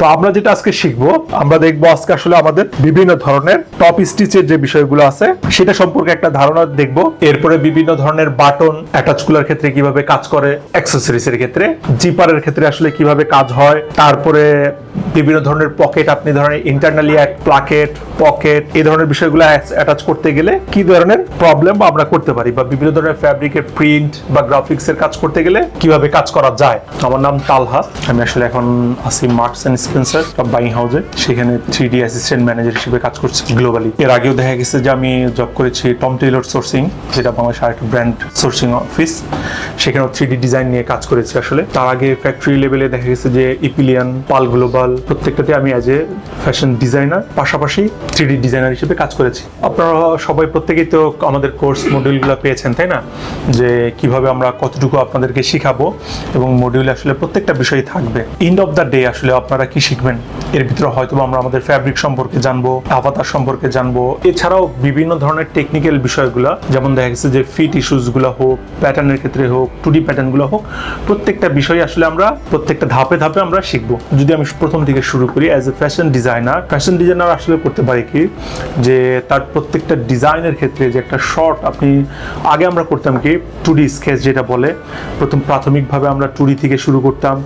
তো আমরা যেটা আজকে শিখব, আমরা দেখব আজকে আসলে আমাদের বিভিন্ন ধরনের টপ স্টিচের যে বিষয়গুলো আছে, সেটা সম্পর্কে একটা ধারণা দেখব। এরপরে বিভিন্ন ধরনের বাটন অ্যাটাচগুলার ক্ষেত্রে কীভাবে কাজ করে অ্যাক্সেসরিজ এর ক্ষেত্রে জিপারের ক্ষেত্রে আসলে কীভাবে কাজ হয়, তারপরে বিভিন্ন ধরনের পকেট আপনি ধরেন ইন্টারনালি এক প্লাকেট পকেট এই ধরনের বিষয়গুলো অ্যাটাচ করতে গেলে কি ধরনের প্রবলেম আমরা করতে পারি, বা বিভিন্ন ধরনের ফ্যাব্রিকের প্রিন্ট বা গ্রাফিক্স এর কাজ করতে গেলে কীভাবে কাজ করা যায়। আমার নাম তালহা, আমি আসলে এখন আছি মার্কস এন্ড স্পেন্সার বাইং হাউসে সেখানে থ্রি ডি অ্যাসিস্ট্যান্ট ম্যানেজার হিসেবে কাজ করছি গ্লোবালি এর আগেও দেখা গেছে যে আমি জব করেছি টম টেইলর সোর্সিং যেটা বাংলাদেশের আরেকটা ব্র্যান্ড সোর্সিং অফিস সেখানেও থ্রি ডি ডিজাইন নিয়ে কাজ করেছি আসলে। তার আগে ফ্যাক্টরি লেভেলে দেখা গেছে যে ইপিলিয়ান পাল গ্লোবাল প্রত্যেকটাতে আমি অ্যাজ এ ফ্যাশন ডিজাইনার পাশাপাশি থ্রি ডি ডিজাইনার হিসেবে কাজ করেছি। আপনারা সবাই প্রত্যেকেই তো আমাদের কোর্স মডিউলগুলো পেয়েছেন, তাই না? যে কীভাবে আমরা কতটুকু আপনাদেরকে শিখাবো এবং মডিউলে আসলে প্রত্যেকটা বিষয় থাকবে। এন্ড অফ দ্য ডে আসলে আপনারা কি শিখবেন? এর ভিতরে হয়তো আমরা আমাদের ফ্যাব্রিক সম্পর্কে জানব আভাতার সম্পর্কে জানব। এছাড়াও বিভিন্ন ধরনের টেকনিক্যাল বিষয়গুলো, যেমন দেখা গেছে যে ফিট ইস্যুসগুলো হোক প্যাটার্নের ক্ষেত্রে হোক টু ডি প্যাটার্নগুলো হোক, প্রত্যেকটা বিষয় আসলে আমরা প্রত্যেকটা ধাপে ধাপে আমরা শিখব। যদি আমি প্রথম থেকে শুরু করি as a fashion designer fashion designer আসলে করতে পারি কি? যে তার প্রত্যেকটা ডিজাইনের ক্ষেত্রে যে একটা শর্ট আপনি, আগে আমরা করতাম কি? টু ডি স্কেচ যেটা বলে, প্রথম প্রাথমিকভাবে আমরা টু ডি থেকে শুরু করতাম,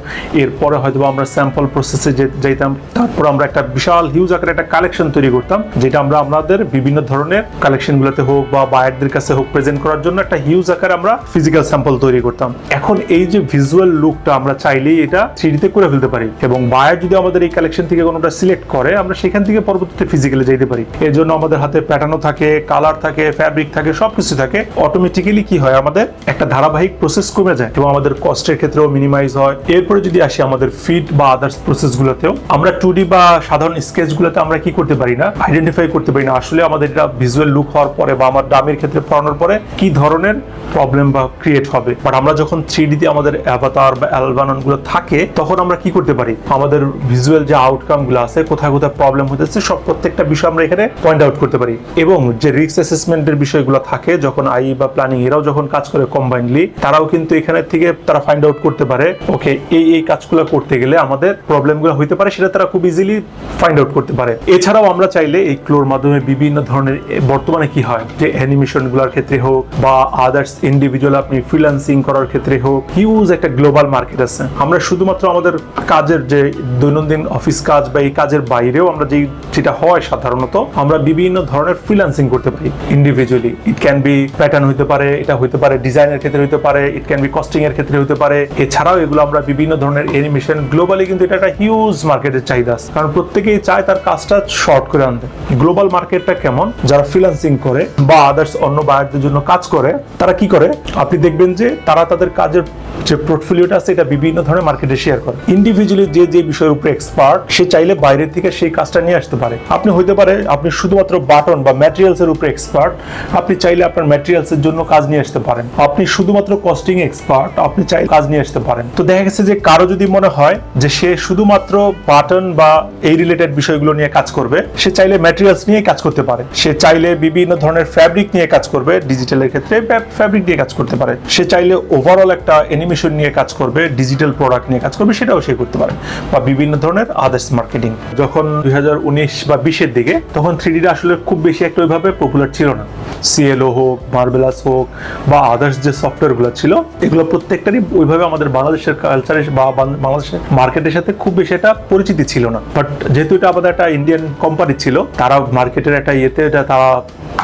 এরপরে হয়তো আমরা স্যাম্পল প্রসেসে যাইতাম, তারপর আমরা একটা বিশাল হিউজ আকারে একটা কালেকশন তৈরি করতাম, যেটা আমরা আমাদের বিভিন্ন ধরনের কালেকশনগুলোতে হোক বা বায়ারদের কাছে হোক প্রেজেন্ট করার জন্য একটা হিউজ আকারে আমরা ফিজিক্যাল স্যাম্পল তৈরি করতাম। এখন এই যে ভিজুয়াল লুকটা আমরা চাইলেই এটা থ্রিডিতে করে ফেলতে পারি এবং বায়ার যদি আমাদের এই কালেকশন থেকে কোনোটা সিলেক্ট করে, আমরা সেখান থেকে পরবর্তীতে ফিজিক্যালে যেতে পারি। এর জন্য আমাদের হাতে প্যাটার্নও থাকে কালার থাকে ফ্যাব্রিক থাকে, সবকিছু থাকে। অটোমেটিক্যালি কি হয়, আমাদের একটা ধারাবাহিক প্রসেস কমে যায় এবং আমাদের কস্টের ক্ষেত্রেও মিনিমাইজ হয়। এরপরে যদি আসি আমাদের ফিট বা আদার্স প্রসেসগুলোতেও আমরা টু বা সাধারণ স্কেচগুলোতে আমরা কি করতে পারি না? আইডেন্টিফাই করতে পারি না। আসলে আমাদের এটা ভিজুয়াল লুক হওয়ার পরে বা আমার দামের ক্ষেত্রে পড়ানোর পরে কি ধরনের প্রবলেম বা ক্রিয়েট হবে? বাট আমরা যখন থ্রি ডিতে আমাদের অ্যাভাতার বা অ্যালবাননগুলো থাকে, তখন আমরা কি করতে পারি? আমাদের ভিজুয়াল যে আউটকামগুলো আছে, কোথায় কোথায় প্রবলেম হতেছে সব প্রত্যেকটা বিষয় আমরা এখানে পয়েন্ট আউট করতে পারি। এবং যে রিস্ক অ্যাসেসমেন্টের বিষয়গুলো থাকে, যখন আই বা প্ল্যানিং এরাও যখন কাজ করে কম্বাইনলি তারাও কিন্তু এখানে থেকে তারা ফাইন্ড আউট করতে পারে ওকে এই এই কাজগুলো করতে গেলে আমাদের প্রবলেমগুলো হইতে পারে, সেটা তারা খুব ইজিলি ফাইন্ড আউট করতে পারে। এছাড়াও আমরা চাইলে এই ক্লোর মাধ্যমে বিভিন্ন ধরনের বর্তমানে কি হয়? যে অ্যানিমেশনগুলোর ক্ষেত্রে হোক বা আদার্স ইন্ডিভিজুয়াল আপনি ফ্রিল্যান্সিং করার ক্ষেত্রে হোক হিউজ একটা গ্লোবাল মার্কেট আছে। আমরা শুধুমাত্র আমাদের কাজের যে দৈনন্দিন অফিস কাজ বা এই কাজের বাইরেও আমরা যেই, যেটা হয় সাধারণত, আমরা বিভিন্ন ধরনের ফ্রিল্যান্সিং করতে পারি individually it can be pattern হতে পারে, এটা হইতে পারে ডিজাইনের ক্ষেত্রে হইতে পারে ইট ক্যান বি কস্টিং এর ক্ষেত্রে হতে পারে। এছাড়াও এগুলো আমরা বিভিন্ন ধরনের অ্যানিমেশন গ্লোবালি কিন্তু এটা একটা হিউজ মার্কেটের চাহিদা আছে। কারণ প্রত্যেকেই চায় তার কাজটা শর্ট করে আনতে। গ্লোবাল মার্কেটটা কেমন? যারা ফ্রিল্যান্সিং করে বা আদার্স অন্য বায়ারদের জন্য কাজ করে, তারা কি করে? আপনি দেখবেন যে তারা তাদের কাজের যে পোর্টফোলিওটা আছে, এটা বিভিন্ন ধরনের মার্কেটে শেয়ার করে। ইন্ডিভিজুয়ালি যে যে বিষয়ের উপরে এক্সপার্ট সে চাইলে বাইরের থেকে সেই কাজটা নিয়ে আসতে পারে। আপনি হইতে পারে, আপনি শুধুমাত্র বাটন বা ম্যাটেরিয়ালস এর উপরে এক্সপার্ট আপনি চাইলে আপনার ম্যাটেরিয়ালস এর জন্য কাজ নিয়ে আসতে পারেন। আপনি শুধুমাত্র কস্টিং এক্সপার্ট আপনি চাইলে কাজ নিয়ে আসতে পারেন। তো দেখা গেছে যে কারও যদি মনে হয় যে সে শুধুমাত্র বাটন বা এই রিলেটেড বিষয়গুলো নিয়ে কাজ করবে। সে চাইলে ম্যাটেরিয়ালস নিয়ে কাজ করতে পারে। সে চাইলে বিভিন্ন ধরনের ফ্যাব্রিক নিয়ে কাজ করবে। ডিজিটালের ক্ষেত্রে ফ্যাব্রিক নিয়ে কাজ করতে পারে। সে চাইলে ওভারঅল একটা অ্যানিমেশন নিয়ে কাজ করবে ডিজিটাল প্রোডাক্ট নিয়ে কাজ করবে, সেটাও সে করতে পারে। বা বিভিন্ন ধরনের আদার্স মার্কেটিং যখন দুই হাজার উনিশ বা বিশের দিকে, তখন থ্রি আসলে খুব বেশি একটা ওইভাবে পপুলার ছিল না। সিএলও হোক মার্বেলাস হোক বা আদার্স যে সফটওয়্যারগুলো ছিল, এগুলো প্রত্যেকটারই ওইভাবে আমাদের বাংলাদেশের কালচারে বা বাংলাদেশের মার্কেটের সাথে খুব বেশি একটা পরিচিতি ছিল না। বাট যেহেতু এটা আমাদের একটা ইন্ডিয়ান কোম্পানি ছিল, তারা মার্কেটের একটা ইয়েতে এটা তারা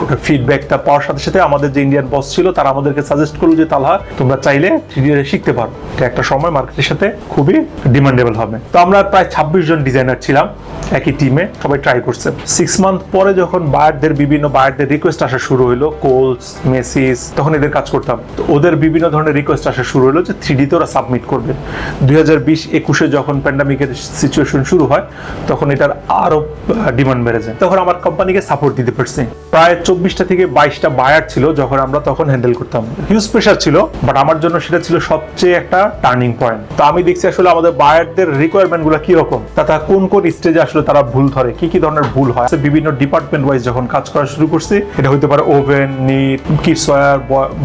ওটা ফিডব্যাকটা পাওয়ার সাথে সাথে আমাদের যে ইন্ডিয়ান বস ছিল, তারা আমাদেরকে সাজেস্ট করল যে, তালহা, তোমরা চাইলে থ্রি শিখতে পারো। একটা সময় মার্কেটের সাথে খুবই ডিমান্ডেবল হবে। তো আমরা প্রায় ছাব্বিশ জন ডিজাইনার ছিলাম। একই টিমে সবাই ট্রাই করছে। সিক্স মান্থ পরে যখন বায়ারদের বিভিন্ন, বায়ারদের রিকোয়েস্ট আসা শুরু হলো কোলস মেসিস তখন এদের কাজ করতাম। তো ওদের বিভিন্ন ধরনের রিকোয়েস্ট আসা শুরু হলো যে থ্রি ডিতে ওরা সাবমিট করবে। দুই হাজার বিশ একুশে যখন প্যান্ডামিকের সিচুয়েশন শুরু হয়, তখন এটার আরও ডিমান্ড বেড়ে যায়। তখন আমার কোম্পানিকে সাপোর্ট দিতে পারছি। প্রায় চব্বিশটা থেকে বাইশটা বায়ার ছিল যখন আমরা তখন হ্যান্ডেল করতাম। হিউজ প্রেশার ছিল বাট আমার জন্য সেটা ছিল সবচেয়ে একটা টার্নিং পয়েন্ট তো আমি দেখছি আসলে আমাদের বায়ারদের রিকোয়ারমেন্টগুলো কীরকম? তথা কোন কোন স্টেজে আসলে আসলে তারা ভুল ধরে। কি কি ধরনের ভুল হয়? বিভিন্ন ডিপার্টমেন্ট ওয়াইজ যখন কাজ করা শুরু করছি, এটা হতে পারে woven knit kids wear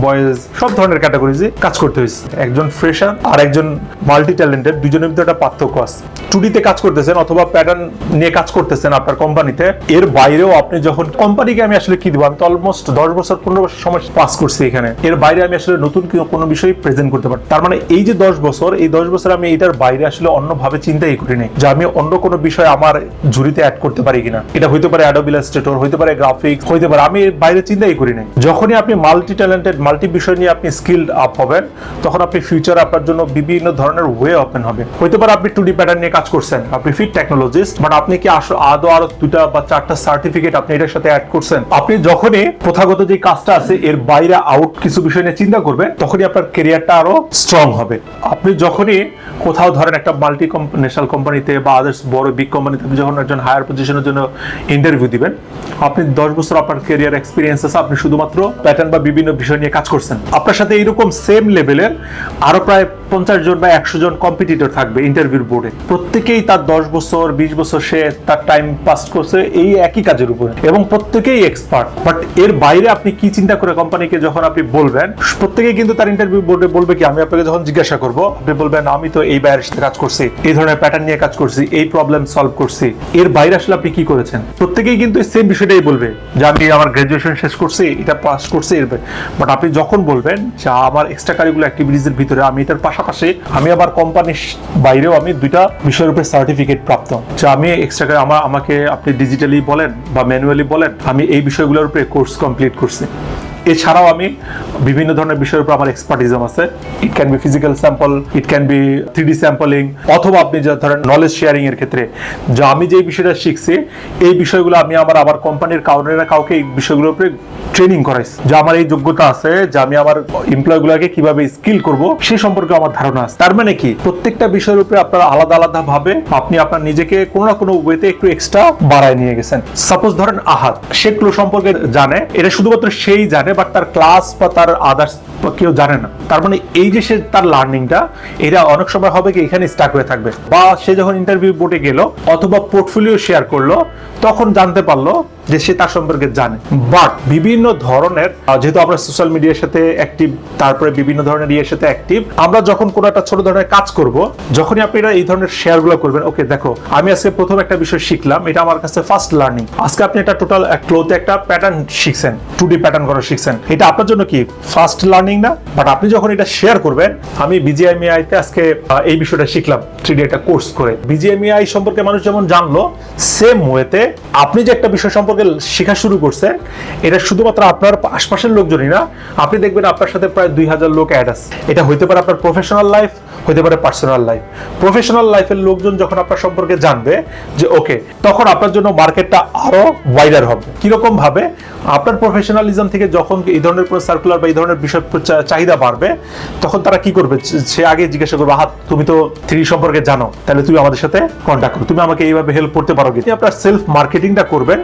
boys সব ধরনের ক্যাটাগরিজে কাজ করতে হয়েছে। একজন ফ্রেশার আর একজন মাল্টি ট্যালেন্টেড দুজনের ভিতরে একটা পার্থক্য আছে। টুডিতে কাজ করতেছেন অথবা প্যাটার্ন নিয়ে কাজ করতেছেন আপনার কোম্পানিতে এর বাইরেও আপনি যখন কোম্পানিকে আমি আসলে কি দিব? আমি তো অলমোস্ট দশ বছর, পনেরো বছর সময় পাস করছি এখানে। এর বাইরে আমি আসলে নতুন কোনো বিষয় প্রেজেন্ট করতে পারি, তার মানে এই যে দশ বছর, এই দশ বছর আমি এটার বাইরে আসলে অন্যভাবে চিন্তাই করি নাই যে আমি অন্য কোনো বিষয় আমার ঝুড়িতে অ্যাড করতে পারি কিনা। এটা হইতে পারে অ্যাডোব ইলাস্ট্রেটর হইতে পারে গ্রাফিক্স হইতে পারে, আমি বাইরে চিন্তাই করি নাই। যখনই আপনি মাল্টি ট্যালেন্টেড মাল্টি বিষয় নিয়ে আপনি স্কিল্ড আপ হবেন, তখন আপনি ফিউচার আপনার জন্য বিভিন্ন ধরনের ওয়ে ওপেন হবে। হইতে পারে আপনি টু ডি প্যাটার্ন নিয়ে কাজ করছেন, আপনি ফিট টেকনোলজিস্ট বাট আপনি কি আদৌ আরও দুটা বা চারটা সার্টিফিকেট আপনি এটার সাথে অ্যাড করছেন? আপনি যখনই প্রথাগত যে কাজটা আছে, এর বাইরে আউট কিছু বিষয় নিয়ে চিন্তা করবেন, তখনই আপনার কেরিয়ারটা আরও স্ট্রং হবে। আপনি যখনই কোথাও ধরেন একটা মাল্টি ন্যাশনাল কোম্পানিতে বা আদার্স বড় বিগ কোম্পানিতে আপনি যখন একজন হায়ার পজিশনের জন্য ইন্টারভিউ দিবেন, আপনি দশ বছর আপনার কেরিয়ার এক্সপিরিয়েন্স আছে আপনি শুধুমাত্র প্যাটার্ন বা বিভিন্ন বিষয় নিয়ে কাজ করছেন। আপনার সাথে এইরকম সেম লেভেলের আরও প্রায় পঞ্চাশ জন বা একশো জন কম্পিটিটর থাকবে ইন্টারভিউর বোর্ডে প্রত্যেকেই তার দশ বছর, বিশ বছর সে তার টাইম পাস করছে এই একই কাজের উপরে এবং প্রত্যেকেই এক্সপার্ট বাট এর বাইরে আপনি কি চিন্তা করে কোম্পানিকে যখন আপনি বলবেন, প্রত্যেকেই কিন্তু তার ইন্টারভিউ বোর্ডে বলবে কি, আমি আপনাকে যখন জিজ্ঞাসা করব, আপনি বলবেন, আমি তো এই বাইরের সাথে কাজ করছি, এই ধরনের প্যাটার্ন নিয়ে কাজ করছি, এই প্রবলেম সলভ করছি। এর বাইরে আসলে আপনি কি করেছেন? প্রত্যেকেই কিন্তু সেম বিষয়টাই বলবে, যে আমি আমার গ্রাজুয়েশন শেষ করছি, এটা পাস করছি, এর বাট আপনি যখন বলবেন যে আমার এক্সট্রা কারিকুলার অ্যাক্টিভিটিসের ভিতরে আমি এটার পাশাপাশি আমি আবার কোম্পানির বাইরেও আমি দুইটা বিষয়ের উপরে সার্টিফিকেট প্রাপ্ত। যে আমি এক্সট্রা আমার আমাকে আপনি ডিজিটালি বলেন বা ম্যানুয়ালি বলেন, আমি এই বিষয়গুলোর উপরে কোর্স কমপ্লিট করছি। এছাড়াও আমি বিভিন্ন ধরনের বিষয়ের উপর আমার এক্সপার্টিজম আছে। It can be physical sample it can be three sampling অথবা আপনি যা ধরেন নলেজ শেয়ারিং এর ক্ষেত্রে। যে আমি যে বিষয়টা শিখছি, এই বিষয়গুলো আমি আমার আবার কোম্পানির কাউরে কাউকে এই বিষয়গুলোর উপরে ট্রেনিং করাইছি। যে আমার এই যোগ্যতা আছে, যে আমি আমার এমপ্লয় গুলাকে কীভাবে স্কিল করব সেই সম্পর্কে আমার ধারণা আছে। তার মানে কি? প্রত্যেকটা বিষয়ের উপরে আপনারা আলাদা আলাদা ভাবে আপনি আপনার নিজেকে কোনো না কোনো ওয়েতে একটু এক্সট্রা বাড়ায় নিয়ে গেছেন। সাপোজ ধরেন আহাত সে ক্লো সম্পর্কে জানে, এটা শুধুমাত্র সেই জানে বাট তার ক্লাস বা তার আদার্স কেউ জানে না। তার মানে এই যে সে তার লার্নিংটা এটা অনেক সময় হবে কি এখানে স্টাক হয়ে থাকবে। বা সে যখন ইন্টারভিউ বোর্ডে গেল অথবা পোর্টফোলিও শেয়ার করল, তখন জানতে পারল যে সে তার সম্পর্কে জানে। বাট বিভিন্ন ধরনের যেহেতু আমরা সোশ্যাল মিডিয়ার সাথে অ্যাক্টিভ তারপরে বিভিন্ন ধরনের ইয়ের সাথে অ্যাক্টিভ আমরা যখন কোনো একটা ছোট ধরনের কাজ করব, যখনই আপনারা এই ধরনের শেয়ারগুলো করবেন ওকে দেখো, আমি আজকে প্রথম একটা বিষয় শিখলাম, এটা আমার কাছে ফার্স্ট লার্নিং আজকে আপনি একটা টোটাল ক্লোতে একটা প্যাটার্ন শিখছেন টু ডি প্যাটার্ন করা শিখছেন। এটা আপনার জন্য কি ফার্স্ট লার্নিং না? বাট আপনি যখন এটা শেয়ার করবেন, আমি বিজিএমআই তে আজকে এই বিষয়টা শিখলাম থ্রি ডি একটা কোর্স করে। বিজিএমআই সম্পর্কে মানুষ যেমন জানলো সেম ওয়েতে আপনি যে একটা বিষয় সম্পর্কে শেখা শুরু করছেন, এটা শুধুমাত্র আপনার আশপাশের লোকজনই না, আপনি দেখবেন আপনার সাথে প্রায় দুই হাজার লোক অ্যাড আছে। এটা হইতে পারে আপনার প্রফেশনাল লাইফ হইতে পারে পার্সোনাল লাইফ প্রফেশনাল লাইফের লোকজন যখন আপনার সম্পর্কে জানবে যে ওকে তখন আপনার জন্য মার্কেটটা আরও ওয়াইডার হবে। কীরকম ভাবে? আপনার প্রফেশনালিজম থেকে যখন এই ধরনের কোনো সার্কুলার বা এই ধরনের বিষয় চাহিদা বাড়বে, তখন তারা কি করবে? সে আগে জিজ্ঞাসা করবে হাত তুমি তো থ্রি সম্পর্কে জানো, তাহলে তুমি আমাদের সাথে কন্ট্যাক্ট করো। তুমি আমাকে এইভাবে হেল্প করতে পারো কি? আপনার সেলফ মার্কেটিংটা করবেন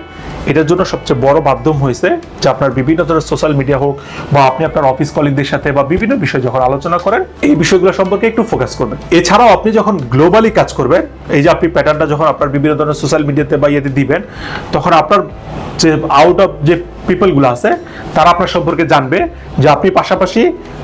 এটার জন্য সবচেয়ে বড় মাধ্যম হয়েছে যে আপনার বিভিন্ন ধরনের সোশ্যাল মিডিয়া হোক বা আপনি আপনার অফিস কলিগদের সাথে বা বিভিন্ন বিষয় যখন আলোচনা করেন, এই বিষয়গুলো সম্পর্কে একটু ফোকাস করবেন। এছাড়াও আপনি যখন গ্লোবালি কাজ করবেন, এই যে আপনি প্যাটার্নটা যখন আপনার বিভিন্ন ধরনের সোশ্যাল মিডিয়াতে বা ইয়েতে দিবেন, তখন আপনার যে আউট অফ যে পিপলগুলো আছে, তারা আপনার সম্পর্কে জানবে যে আপনি পাশাপাশি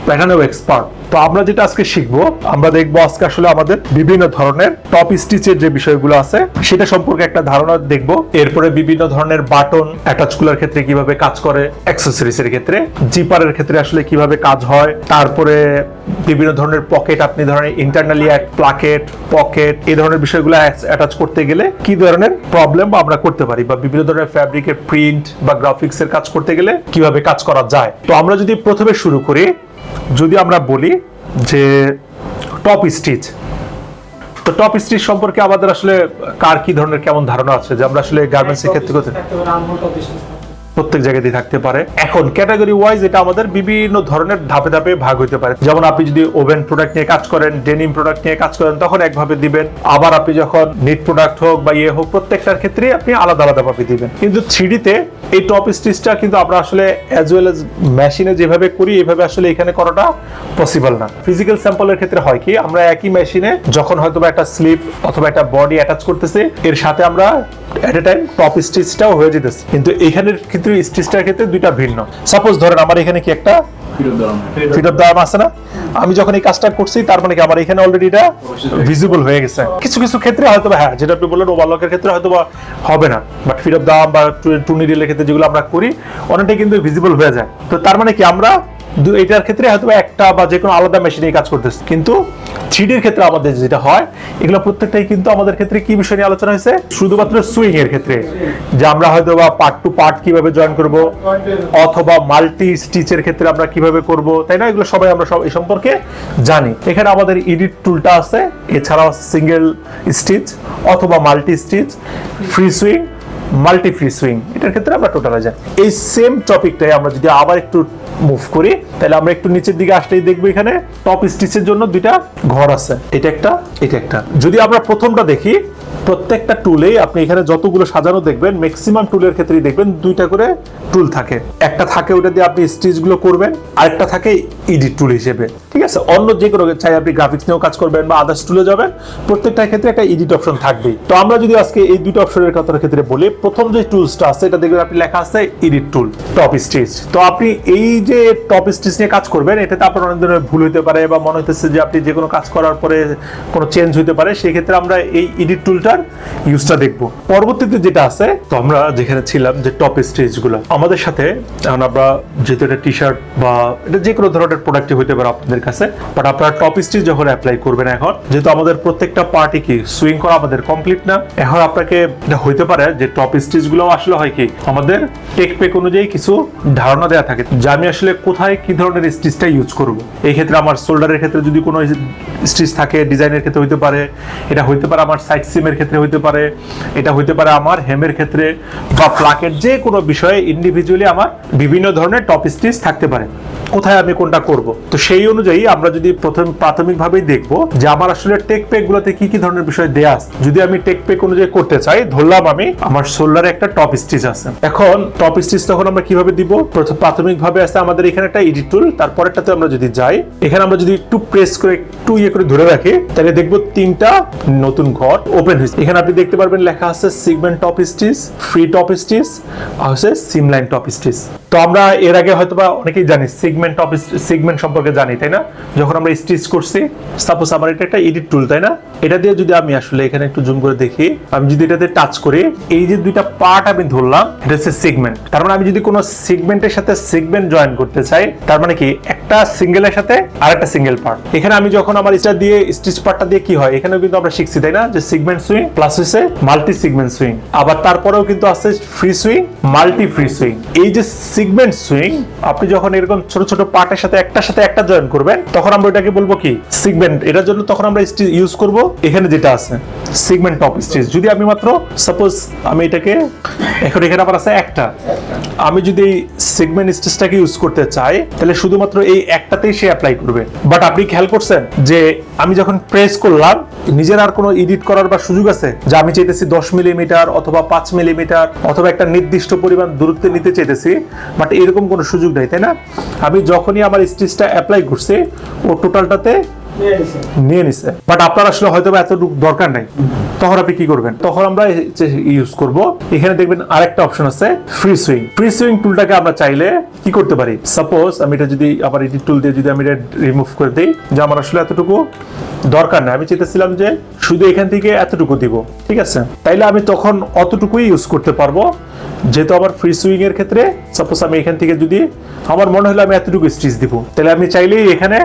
প্যাটার্নেও এক্সপার্ট তো আমরা যেটা আজকে শিখব, আমরা দেখব আজকে আসলে আমাদের বিভিন্ন ধরনের টপ স্টিচের যে বিষয়গুলো আছে, সেটা সম্পর্কে একটা ধারণা দেখব। এরপরে বিভিন্ন ধরনের বাটন অ্যাটাচগুলার ক্ষেত্রে কীভাবে কাজ করে অ্যাক্সেসরিজ এর ক্ষেত্রে জিপারের ক্ষেত্রে আসলে কীভাবে কাজ হয়, তারপরে বিভিন্ন ধরনের পকেট আপনি ধরেন ইন্টারনালি এক প্লাকেট পকেট এই ধরনের বিষয়গুলো অ্যাটাচ করতে গেলে কি ধরনের প্রবলেম আমরা করতে পারি বা বিভিন্ন ধরনের ফ্যাব্রিকের প্রিন্ট বা গ্রাফিক্স এর কাজ করতে গেলে কীভাবে কাজ করা যায়। তো আমরা যদি প্রথমে শুরু করি যদি আমরা বলি যে টপ স্টিচ তো টপ স্টিচ সম্পর্কে আমাদের আসলে কার কি ধরনের কেমন ধারণা আছে যে আমরা আসলে গার্মেন্টস এর ক্ষেত্রে করতে প্রত্যেক জায়গাতেই থাকতে পারে। এখন ক্যাটাগরি ওয়াইজ এটা আমাদের বিভিন্ন ধরনের ধাপে ধাপে ভাগ হইতে পারে। যেমন আপনি যদি ওভেন প্রোডাক্ট নিয়ে কাজ করেন ডেনিম প্রোডাক্ট নিয়ে কাজ করেন, তখন একভাবে দিবেন। আবার আপনি যখন নিট প্রোডাক্ট হোক বা ইয়ে হোক, প্রত্যেকটার ক্ষেত্রে আপনি আলাদা আলাদা ভাবে দিবেন। কিন্তু থ্রিডিতে এই টপ স্টিচটা কিন্তু আমরা আসলে অ্যাজ ওয়েল এজ মেশিনে যেভাবে করি, এভাবে আসলে এখানে করাটা পসিবল না। ফিজিক্যাল স্যাম্পলের ক্ষেত্রে হয় কি, আমরা একই মেশিনে যখন হয়তো একটা স্লিপ অথবা একটা বডি অ্যাটাচ করতেছি, এর সাথে আমরা এট এ টাইম টপ স্টিচটাও হয়ে যেতেছে। কিন্তু এখানের ক্ষেত্রে স্টিচটার ক্ষেত্রে দুইটা ভিন্ন। সাপোজ ধরেন আমার এখানে কি একটা ফিট অফ দাম আছে না? আমি যখন এই কাজটা করছি তার মানে কি আমার এখানে অলরেডি এটা ভিজিবল হয়ে গেছে। কিছু কিছু ক্ষেত্রে হয়তো হ্যাঁ যেটা আপনি বললেন ওভারলকের ক্ষেত্রে হয়তো হবে না। বাট ফিট অফ দাম বা টুনি ডিলের ক্ষেত্রে যেগুলো আমরা করি অনেকটাই কিন্তু ভিজিবল হয়ে যায়। তো তার মানে কি আমরা এটার ক্ষেত্রে হয়তো একটা বা যে কোনো আলাদা মেশিনে কাজ করতেছে। কিন্তু থ্রিডির ক্ষেত্রে আমাদের যেটা হয়, এগুলো প্রত্যেকটাই কিন্তু আমাদের ক্ষেত্রে কি বিষয় নিয়ে আলোচনা হয়েছে? শুধুমাত্র সুইং এর ক্ষেত্রে, যে আমরা হয়তো বা পার্ট টু পার্ট কীভাবে জয়েন করব, অথবা মাল্টি স্টিচের ক্ষেত্রে আমরা কীভাবে করব, তাই না? এগুলো সবাই আমরা সব এই সম্পর্কে জানি। এখানে আমাদের এডিট টুলটা আছে, এছাড়াও সিঙ্গেল স্টিচ অথবা multi stitch free swing multi free swing এটার ক্ষেত্রে আমরা টোটালে যাই। এই সেম টপিকটাই আমরা যদি আবার একটু মুভ করি, তাহলে আমরা একটু নিচের দিকে আসলেই দেখব এখানে টপ স্টিচের জন্য দুইটা ঘর আছে। এটা একটা এটা একটা। যদি আমরা প্রথমটা দেখি প্রত্যেকটা টুলেই আপনি এখানে যতগুলো সাজানো দেখবেন ম্যাক্সিমাম টুলের ক্ষেত্রেই দেখবেন দুইটা করে টুল থাকে। একটা থাকে ওটা দিয়ে আপনি স্টিচগুলো করবেন, আরেকটা থাকে এডিট টুল হিসেবে। ঠিক আছে? অন্য যে কোনো চাই আপনি গ্রাফিক্স নিয়েও কাজ করবেন বা আদার্স টুলে যাবেন, প্রত্যেকটা ক্ষেত্রে একটা এডিট অপশন থাকবেই। তো আমরা যদি আজকে এই দুটো অপশনের কথার ক্ষেত্রে বলি, প্রথম যে টুলসটা আছে, এটা দেখবেন আপনি লেখা আছে এডিট টুল টপ স্টিচ তো আপনি এই যে টপ স্টিচ নিয়ে কাজ করবেন, এটাতে আপনার অনেক ধরনের ভুল হতে পারে বা মনে হইতেছে যে আপনি যে কোনো কাজ করার পরে কোনো চেঞ্জ হতে পারে সেই ক্ষেত্রে আমরা এই এডিট টুলটার ইউজটা দেখব। পরবর্তীতে যেটা আছে, তো আমরা যেখানে ছিলাম যে টপ স্টেজগুলো, আমাদের সাথে আমরা যেহেতু এটা টি শার্ট বা এটা যে কোনো ধরনের প্রোডাক্টই হইতে পারে আপনাদের কাছে বাট আপনারা টপ স্টিচ যখন অ্যাপ্লাই করবেন এখন, যেহেতু আমাদের প্রত্যেকটা পার্টি কি সুইং করা আমাদের কমপ্লিট না, এখন আপনাকে এটা হইতে পারে যে টপ স্টিচগুলো আসলে হয় কি, আমাদের টেক পেক অনুযায়ী কিছু ধারণা দেওয়া থাকে যে আমি আসলে কোথায় কি ধরনের স্টিচটা ইউজ করব। এই ক্ষেত্রে আমার শোল্ডারের ক্ষেত্রে যদি কোনো স্টিচ থাকে ডিজাইনের ক্ষেত্রে হইতে পারে, এটা হইতে পারে আমার সাইড সিমের ক্ষেত্রে হইতে পারে, এটা হইতে পারে আমার হেমের ক্ষেত্রে বা প্লাকের যে কোনো বিষয়ে ইন্ডিভিজুয়ালি আমার বিভিন্ন ধরনের টপ স্টিচ থাকতে পারে। কোথায় আমি কোনটা করব? তো সেই অনুযায়ী আমরা যদি প্রথম প্রাথমিকভাবেই দেখব যে আমার আসলে টেক পেক গুলোতে কি কি ধরনের বিষয় দেয়া আছে। যদি আমি টেক পেক অনুযায়ী করতে চাই, ধরলাম আমি আমার শোল্ডারে একটা টপ স্টিচ আছে। এখন টপ স্টিচ তখন আমরা কীভাবে দিব? প্রথম প্রাথমিকভাবে আছে আমাদের এখানে একটা এডিট টুল তারপরেরটাতে আমরা যদি যাই, এখানে আমরা যদি একটু প্রেস করে, একটু ইয়ে করে ধরে রাখি, তাহলে দেখব তিনটা নতুন ঘর ওপেন হয়েছে এখানে আপনি দেখতে পারবেন লেখা আছে segment top stitch free top stitch আর হচ্ছে সিমলাইন টপ স্টিচ তো আমরা এর আগে হয়তো বা অনেকেই জানি সিগমেন্ট টপ সিগমেন্ট সম্পর্কে জানি, তাই না? যখন আমরা স্টিচ করছি সাপোজ আমার এটা একটা এডিট টুল তাই না? এটা দিয়ে যদি আমি আসলে এখানে একটু জুম করে দেখি, আমি যদি এটাতে টাচ করি, এই যে দুইটা পার্ট আমি ধরলাম, এটা হচ্ছে সিগমেন্ট তার মানে আমি যদি কোনো সিগমেন্টের সাথে সিগমেন্ট জয়েন করতে চাই, তার মানে কি একটা সিঙ্গেলের সাথে আর একটা সিঙ্গেল পার্ট এখানে আমি যখন আমার এটা দিয়ে স্টিচ পার্টটা দিয়ে কি হয়, এখানেও কিন্তু আমরা শিখছি, তাই না? যে সিগমেন্ট সুইং প্লাস হচ্ছে মাল্টি সিগমেন্ট সুইং আবার তারপরেও কিন্তু আছে free swing multi free swing এই যে সিগমেন্ট সুইং আপনি যখন এরকম ছোট ছোট পার্টের সাথে একটার সাথে একটা জয়েন করবেন, তখন আমরা এটাকে বলব কি? সিগমেন্ট এটার জন্য তখন আমরা স্টিচ ইউজ করব, এখানে যেটা আছে সিগমেন্ট টপ স্টিচ যদি আমি মাত্র সাপোজ আমি এটাকে, এখন এখানে আমার আছে একটা। আমি যদি এই সিগমেন্ট স্টিচটাকে ইউজ করতে চাই, তাহলে শুধুমাত্র এই একটাতেই সে অ্যাপ্লাই করবে। বাট আপনি খেয়াল করছেন যে আমি যখন প্রেস করলাম, নিজের আর কোনো এডিট করার বা সুযোগ আছে? যে আমি চাইতেছি দশ মিলিমিটার অথবা পাঁচ মিলিমিটার অথবা একটা নির্দিষ্ট পরিমাণ দূরত্বে নিতে চাইতেছি বাট এরকম কোনো সুযোগ নেই, তাই না? আমি যখনই আমার স্টিচটা অ্যাপ্লাই করছি, ও টোটালটাতে নিয়ে নিছে। বাট আপনার আসলে হয়তো এতটুকু দরকার নাই। তখন আপনি কি করবেন? তখন আমরা ইউজ করব। এখানে দেখবেন আরেকটা অপশন আছে ফ্রি সুইং ফ্রি সুইং টুলটাকে আমরা চাইলে কি করতে পারি? সাপোজ আমি এটা যদি আবার এডিট টুল দিয়ে যদি আমি এটা রিমুভ করে দিই, যে আমার আসলে এতটুকু দরকার নাই। আমি চেয়েছিলাম যে শুধু এখান থেকে এতটুকু দিব। ঠিক আছে? তাইলে আমি তখন অতটুকুই ইউজ করতে পারব। যেহেতু আমার ফ্রি সুইং এর ক্ষেত্রে সাপোজ আমি এখান থেকে যদি, আমার মনে হলো আমি এতটুকু স্টিচ দিব। তাহলে আমি চাইলেই এখানে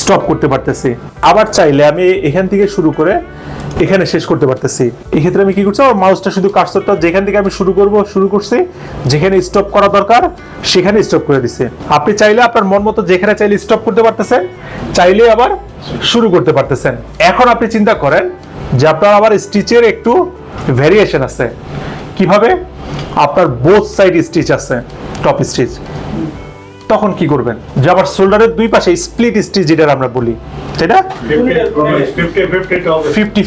স্টপ করতে পারতেছি। আবার চাইলে আমি এখান থেকে শুরু করে এখানে শেষ করতে পারতেছি। এই ক্ষেত্রে আমি কি করছি, আমার মাউসটা শুধু কার্সরটা যেখান থেকে আমি শুরু করব, শুরু করছি, যেখানে স্টপ করা দরকার, সেখানে স্টপ করে দিছে। আপনি চাইলে আপনার মন মতো যেখানে চাইলে স্টপ করতে পারতেছেন চাইলে আবার শুরু করতে পারতেছেন। এখন আপনি চিন্তা করেন যে আপনার আবার স্টিচের একটু ভ্যারিয়েশন আছে। কীভাবে? আপনার বোথ সাইড স্টিচ আছে টপ স্টিচ তখন কি করবেন? যে আবার শোল্ডারের দুই পাশে স্প্লিট স্টিচ যেটা আমরা বলি। তাই না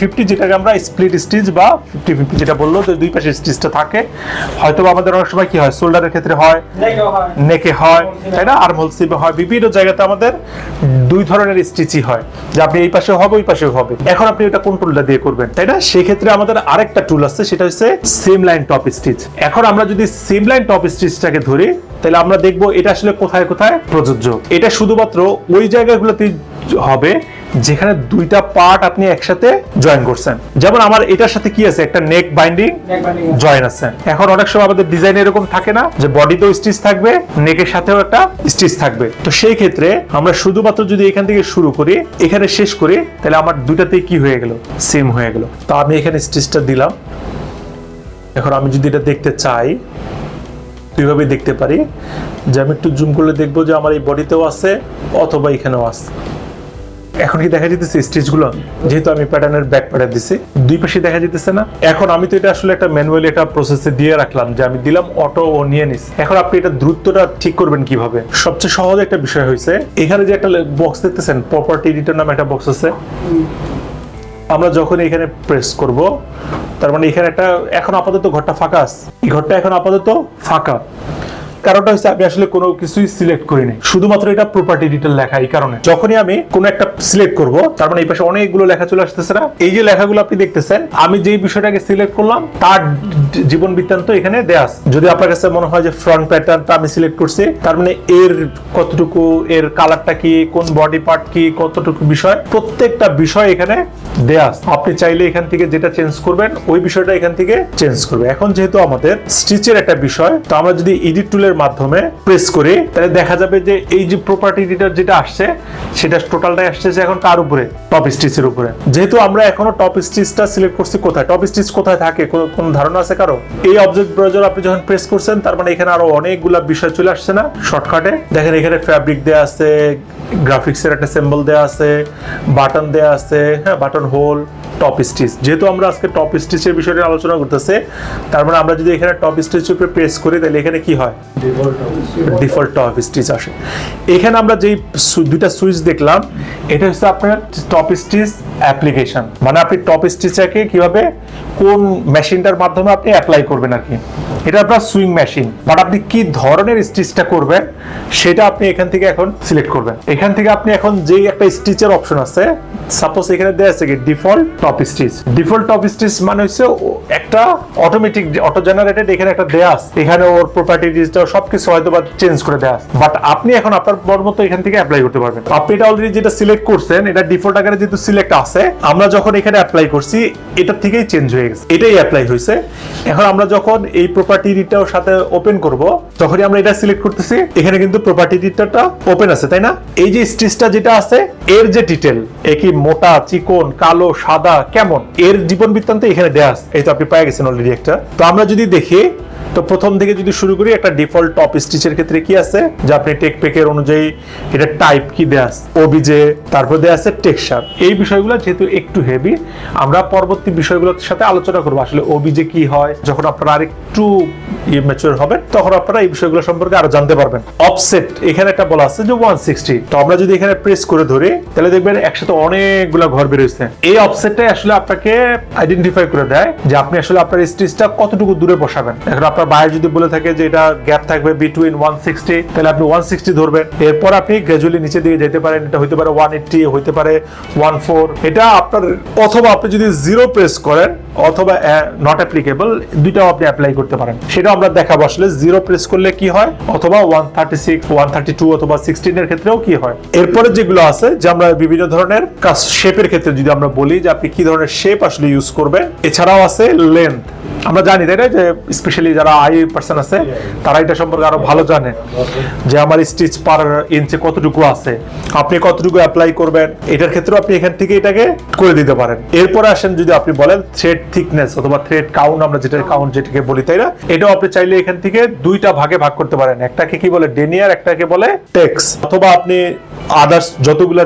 ফিফটি যেটাকে আমরা স্প্লিট স্টিচ বা ফিফটি ফিফটি যেটা বলল যে দুই পাশে স্টিচটা থাকে। হয়তো বা আমাদের অনেক সময় কি হয় শোল্ডারের ক্ষেত্রে হয় নেকে হয়। তাই না? আর্ম হোল সিপে হয়। বিভিন্ন জায়গাতে আমাদের দুই ধরনের স্টিচই হয় যে আপনি এই পাশেও হবে ওই পাশেও হবে। এখন আপনি এটা কোন টুলটা দিয়ে করবেন তাই না? সেক্ষেত্রে আমাদের আরেকটা টুল আছে সেটা হচ্ছে সিম লাইন টপ স্টিচ এখন আমরা যদি সিম লাইন টপ স্টিচটাকে ধরি তাহলে আমরা দেখব এটা আসলে কোথায় কোথায়? প্রযোজ্য। এটা শুধুমাত্র ওই জায়গাগুলোতে হবে যেখানে দুইটা পার্ট আপনি একসাথে জয়েন করছেন। যেমন আমার এটার সাথে কি আছে? একটা নেক বাইন্ডিং জয়েন আছে। এখন অনেক সময় আমাদের ডিজাইন এরকম থাকে না যে বডিতেও স্টিচ থাকবে নেকের সাথেও একটা স্টিচ থাকবে। তো সেই ক্ষেত্রে আমরা শুধুমাত্র যদি এখান থেকে শুরু করি এখানে শেষ করি তাহলে আমার দুটাতেই কি হয়ে গেল? সেম হয়ে গেল। তো আমি এখানে স্টিচটা দিলাম। এখন আমি যদি এটা দেখতে চাই দুইভাবে দেখতে পারি। যে আমি একটু জুম করলে দেখব যে আমার এই বডিতেও আছে অথবা এখানেও আছে। এখন কি দেখা যেতেছে স্টিচগুলো যেহেতু আমি প্যাটার্নের ব্যাক প্যাটার্ন দিছি, দুই পাশে দেখা যেতেছে না। এখন আমি তো এটা আসলে একটা ম্যানুয়ালি একটা প্রসেসে দিয়ে রাখলাম যে আমি দিলাম অটো ও নিয়ে নিস এখন আপনি এটা দ্রুতটা ঠিক করবেন কীভাবে? সবচেয়ে সহজ একটা বিষয় হয়েছে, এখানে যে একটা বক্স দেখতেছেন প্রপার্টি এডিটর নামে একটা বক্স আছে। আমরা যখন এখানে প্রেস করব, তার মানে এখানে একটা এখন আপাতত ঘরটা ফাঁকা আছে। এই ঘরটা এখন আপাতত ফাঁকা। কারণটা হচ্ছে আমি আসলে কোনো কিছুই সিলেক্ট করিনি শুধুমাত্র এটা প্রপার্টি ডিটেল লেখা এই কারণে। যখনই আমি কোনো একটা সিলেক্ট করব, তার মানে এই পাশে অনেকগুলো লেখা চলে আসতেছে না। এই যে লেখাগুলো আপনি দেখতেছেন, আমি যেই বিষয়টাকে সিলেক্ট করলাম, তার জীবন বৃত্তান্ত এখানে দেয়া যদি আপনার কাছে মনে হয় যে ফ্রন্ট প্যাটার্নটা আমি সিলেক্ট করছি, তার মানে এর কতটুকু, এর কালারটা কি, কোন বডি পার্ট কি, কতটুকু বিষয়, প্রত্যেকটা বিষয় এখানে দেয়া আপনি চাইলে এখান থেকে যেটা চেঞ্জ করবেন, ওই বিষয়টা এখান থেকে চেঞ্জ করবে এখন যেহেতু আমাদের স্টিচের একটা বিষয়, তো আমরা যদি এডিট টুলের মাধ্যমে প্রেস করি, তাহলে দেখা যাবে যে এই যে প্রপার্টি এডিটর যেটা আসছে, সেটা টোটালটাই আসছে এখন কার উপরে? টপ স্টিচের উপরে। যেহেতু আমরা এখনও টপ স্টিচটা সিলেক্ট করছি কোথায়? টপ স্টিচ কোথায় থাকে? কোন ধারণা আছে কারও? এই অবজেক্ট ব্রাউজার আপনি যখন প্রেস করছেন, তার মানে এখানে আরও অনেকগুলা বিষয় চলে আসছে না? শর্টকাটে দেখেন এখানে ফ্যাব্রিক দেয়া আছে গ্রাফিক্সের একটা সিম্বল দেয়া আছে বাটন দেয়া আছে হ্যাঁ বাটন হোল টপ স্টিচ যেহেতু আমরা আজকে টপ স্টিচের বিষয়টা আলোচনা করতেছে তার মানে আমরা যদি এখানে টপ স্টিচ উপরে প্রেস করি তাহলে এখানে কি হয়? ডিফল্ট টপ স্টিচ আসে। এখানে আমরা যেই দুইটা সুইচ দেখলাম এটা হচ্ছে আপনার টপ স্টিচ অ্যাপ্লিকেশন মানে আপনি টপ স্টিচটাকে কীভাবে কোন মেশিনটার মাধ্যমে আপনি অ্যাপ্লাই করবেন আর কি? এটা আপনার সুইং মেশিন বাট আপনি কি ধরনের স্টিচটা করবেন, সেটা আপনি এখান থেকে এখন সিলেক্ট করবেন। এখান থেকে আপনি এখন যেই একটা স্টিচের অপশন আছে সাপোজ এখানে দেওয়া আছে কি default top stitch default top stitch মানে হচ্ছে একটা অটোমেটিক অটো জেনারেটেড এখানে একটা দেয়া আছে। এখানে ওর প্রপার্টি ডিজিটাল সবকিছু হয়তো বা চেঞ্জ করে দেয়া আছে। বাট আপনি এখন আপনার মতো এখান থেকে অ্যাপ্লাই করতে পারবেন। আপনি এটা অলরেডি যেটা সিলেক্ট করছেন, এটা ডিফল্ট আকারে যেহেতু সিলেক্ট আছে, আমরা যখন এখানে অ্যাপ্লাই করছি, এটা থেকেই চেঞ্জ হয়ে গেছে এটাই অ্যাপ্লাই হয়েছে এখন আমরা যখন এই প্রপার্টি এডিটটার সাথে ওপেন করব, তখনই আমরা এটা সিলেক্ট করতেছি। এখানে কিন্তু প্রপার্টি ডিটারটা ওপেন আছে, তাই না? এই যে স্টিচটা যেটা আছে, এর যে ডিটেল এ কি মোটা, চিকন, কালো, সাদা, কেমন, এর জীবন বৃত্তান্ত এখানে দেয়া আছে। এই তো আপনি পেয়ে গেছেন অলরেডি একটা। তো আমরা যদি দেখি তো প্রথম থেকে যদি শুরু করি, একটা ডিফল্ট টপ স্টিচের ক্ষেত্রে কি আছে? যে আপনি টেক পেকের অনুযায়ী এটা টাইপ কি দেয়া আছে? ওবিজে তারপর দেয়া আছে টেক্সচার এই বিষয়গুলো যেহেতু একটু হেভি আমরা পরবর্তী বিষয়গুলোর সাথে আলোচনা করব। আসলে ওবিজে কি হয়? যখন আপনারা আরেকটু ম্যাচুর হবেন, তখন আপনারা এই বিষয়গুলো সম্পর্কে আরও জানতে পারবেন। অফসেট এখানে একটা বলা আছে যে ওয়ান সিক্সটি তো আমরা যদি এখানে প্রেস করে ধরি, তাহলে দেখবেন একসাথে অনেকগুলো ঘর বেরোচ্ছে এই অফসেটটাই আসলে আপনাকে আইডেন্টিফাই করে দেয় যে আপনি আসলে আপনার স্টিচটা কতটুকু দূরে বসাবেন। এখন আপনার বাইরে যদি বলে থাকে যে এটা গ্যাপ থাকবে বিটুইন ওয়ান সিক্সটি তাহলে আপনি ওয়ান সিক্সটি ধরবেন। এরপর আপনি গ্রাজুয়ালি নিচে দিকে যেতে পারেন, এটা হতে পারে ওয়ান এইটটি হতে পারে ওয়ান ফোর এটা আপনার, অথবা আপনি যদি জিরো প্রেস করেন, অথবা নট অ্যাপ্লিকেবল দুইটাও আপনি অ্যাপ্লাই করতে পারেন। সেটা আমরা দেখাবো আসলে জিরো প্রেস করলে কি হয়? অথবা one thirty six one thirty two অথবা সিক্সটিন এর ক্ষেত্রেও কি হয়? এরপরে যেগুলো আছে, যে আমরা বিভিন্ন ধরনের শেপের ক্ষেত্রে যদি আমরা বলি যে আপনি কি ধরনের শেপ আসলে ইউজ করবেন, এছাড়াও আছে লেন্থ আমরা জানি তাই না যে স্পেশালি যারা আই পার্সন আছে তারা এটা সম্পর্কে আরও ভালো জানে যে আমার স্টিচ পার ইঞ্চে কতটুকু আছে আপনি কতটুকু অ্যাপ্লাই করবেন এটার ক্ষেত্রে আপনি এখান থেকে এটাকে করে দিতে পারেন। এরপরে আসেন যদি আপনি বলেন থ্রেড থিকনেস অথবা থ্রেড কাউন্ট আমরা যেটা কাউন্ট যেটাকে বলি তাই না এটাও আপনি চাইলে এখান থেকে দুইটা ভাগে ভাগ করতে পারেন। একটাকে কি বলে ডেনিয়ার একটাকে বলে টেক্স অথবা আপনি আদার্স যতগুলো